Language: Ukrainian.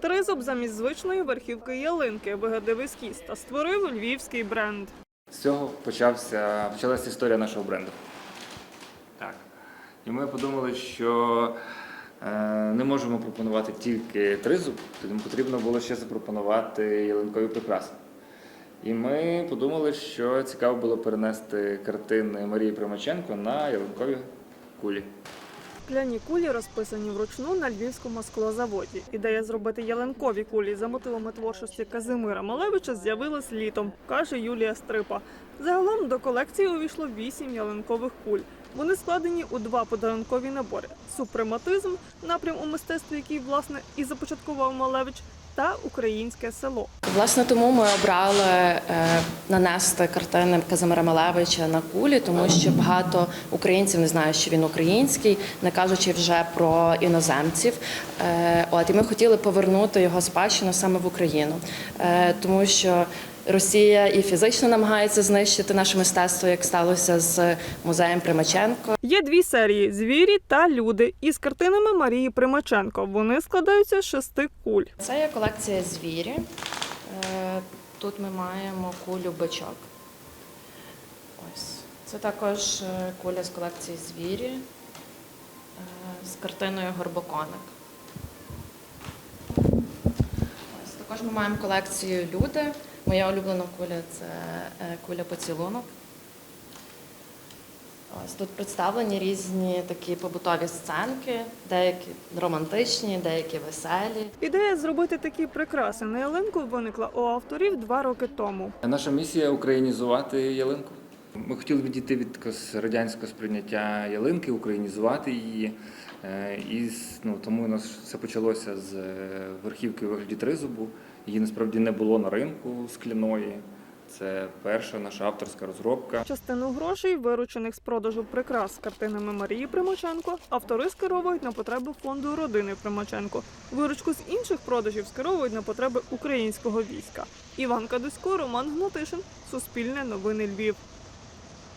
Тризуб замість звичної верхівки ялинки вигадав ескіз та створив львівський бренд. З цього почався, почалася історія нашого бренду. Так. І ми подумали, що е, не можемо пропонувати тільки тризуб, тому потрібно було ще запропонувати ялинкові прикраси. І ми подумали, що цікаво було перенести картини Марії Примаченко на ялинкові кулі. Скляні кулі розписані вручну на львівському склозаводі. Ідея зробити ялинкові кулі за мотивами творчості Казимира Малевича з'явилась літом, каже Юлія Стрипа. Загалом до колекції увійшло вісім ялинкових куль. Вони складені у два подарункові набори: супрематизм, напрям у мистецтві, який власне і започаткував Малевич, та українське село. Власне, тому ми обрали е, нанести картини Казимира Малевича на кулі, тому що багато українців не знають, що він український, не кажучи вже про іноземців. Е, От і ми хотіли повернути його спадщину саме в Україну, Е, тому що. Росія і фізично намагається знищити наше мистецтво, як сталося з музеєм Примаченко. Є дві серії звірі та люди із картинами Марії Примаченко. Вони складаються з шести куль. Це є колекція звірі. Е, Тут ми маємо кулю бичок. Ось. Це також е, куля з колекції звірі е, з картиною Горбоконик. Ось. Також ми маємо колекцію люди. Моя улюблена куля це е, куля поцілунок. Ось тут представлені різні такі побутові сценки, деякі романтичні, деякі веселі. Ідея зробити такі прикраси на ялинку виникла у авторів два роки тому. Наша місія українізувати ялинку. Ми хотіли відійти від радянського сприйняття ялинки, українізувати її. Е, І ну, тому у нас все почалося з е, верхівки у вигляді тризубу. Її насправді не було на ринку скляної. Це перша наша авторська розробка. Частину грошей, виручених з продажу прикрас з картинами Марії Примаченко, автори скеровують на потреби фонду родини Примаченко. Виручку з інших продажів скеровують на потреби українського війська. Іван Кадусько, Роман Гнатишин, Суспільне новини Львів.